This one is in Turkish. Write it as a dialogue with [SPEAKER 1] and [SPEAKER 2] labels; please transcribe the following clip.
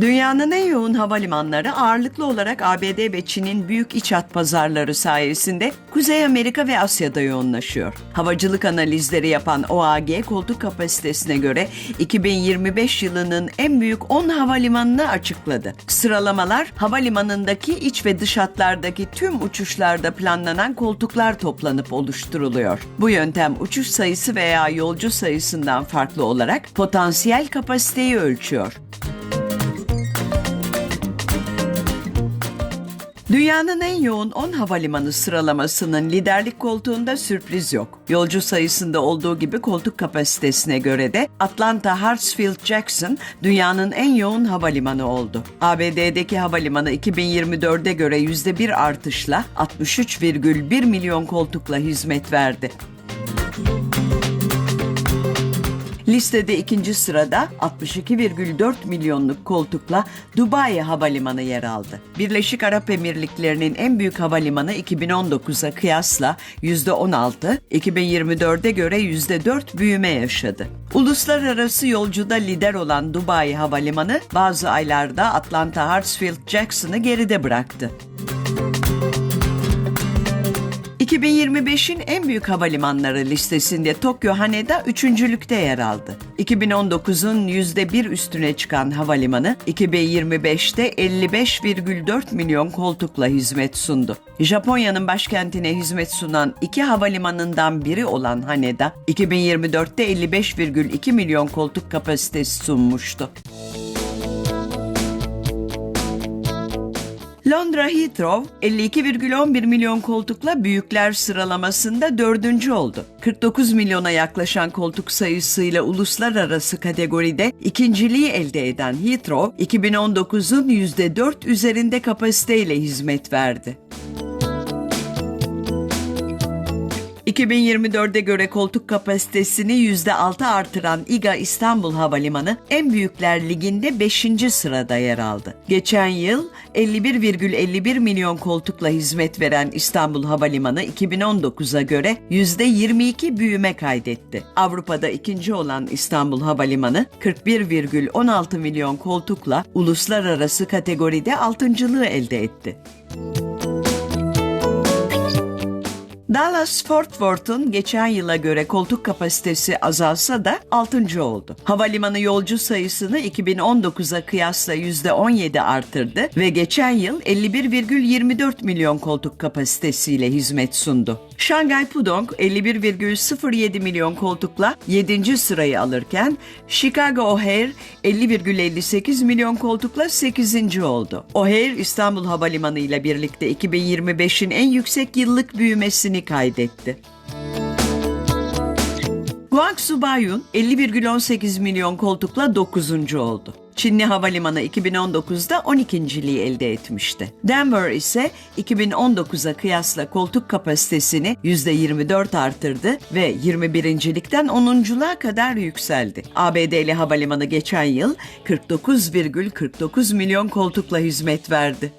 [SPEAKER 1] Dünyanın en yoğun havalimanları ağırlıklı olarak ABD ve Çin'in büyük iç hat pazarları sayesinde Kuzey Amerika ve Asya'da yoğunlaşıyor. Havacılık analizleri yapan OAG koltuk kapasitesine göre 2025 yılının en büyük 10 havalimanını açıkladı. Sıralamalar havalimanındaki iç ve dış hatlardaki tüm uçuşlarda planlanan koltuklar toplanıp oluşturuluyor. Bu yöntem uçuş sayısı veya yolcu sayısından farklı olarak potansiyel kapasiteyi ölçüyor. Dünyanın en yoğun 10 havalimanı sıralamasının liderlik koltuğunda sürpriz yok. Yolcu sayısında olduğu gibi koltuk kapasitesine göre de Atlanta Hartsfield Jackson dünyanın en yoğun havalimanı oldu. ABD'deki havalimanı 2024'e göre %1 artışla 63,1 milyon koltukla hizmet verdi. Listede ikinci sırada 62,4 milyonluk koltukla Dubai Havalimanı yer aldı. Birleşik Arap Emirlikleri'nin en büyük havalimanı 2019'a kıyasla %16, 2024'e göre %4 büyüme yaşadı. Uluslararası yolcuda lider olan Dubai Havalimanı bazı aylarda Atlanta Hartsfield Jackson'ı geride bıraktı. 2025'in en büyük havalimanları listesinde Tokyo Haneda üçüncülükte yer aldı. 2019'un %1 üstüne çıkan havalimanı 2025'te 55,4 milyon koltukla hizmet sundu. Japonya'nın başkentine hizmet sunan iki havalimanından biri olan Haneda, 2024'te 55,2 milyon koltuk kapasitesi sunmuştu. Londra Heathrow 52,11 milyon koltukla büyükler sıralamasında dördüncü oldu. 49 milyona yaklaşan koltuk sayısıyla uluslararası kategoride ikinciliği elde eden Heathrow 2019'un %4 üzerinde kapasiteyle hizmet verdi. 2024'e göre koltuk kapasitesini %6 artıran İGA İstanbul Havalimanı en büyükler liginde 5. sırada yer aldı. Geçen yıl 51,51 milyon koltukla hizmet veren İstanbul Havalimanı 2019'a göre %22 büyüme kaydetti. Avrupa'da ikinci olan İstanbul Havalimanı 41,16 milyon koltukla uluslararası kategoride altıncılığı elde etti. Dallas Fort Worth'un geçen yıla göre koltuk kapasitesi azalsa da 6. oldu. Havalimanı yolcu sayısını 2019'a kıyasla %17 artırdı ve geçen yıl 51,24 milyon koltuk kapasitesiyle hizmet sundu. Şangay Pudong 51,07 milyon koltukla 7. sırayı alırken Chicago O'Hare 50,58 milyon koltukla 8. oldu. O'Hare İstanbul Havalimanı ile birlikte 2025'in en yüksek yıllık büyümesini kaydetti. Guangzhou Baiyun 50,18 milyon koltukla 9. oldu. Çinli Havalimanı 2019'da 12.liği elde etmişti. Denver ise 2019'a kıyasla koltuk kapasitesini %24 artırdı ve 21.likten 10.luğa kadar yükseldi. ABD'li havalimanı geçen yıl 49,49 milyon koltukla hizmet verdi.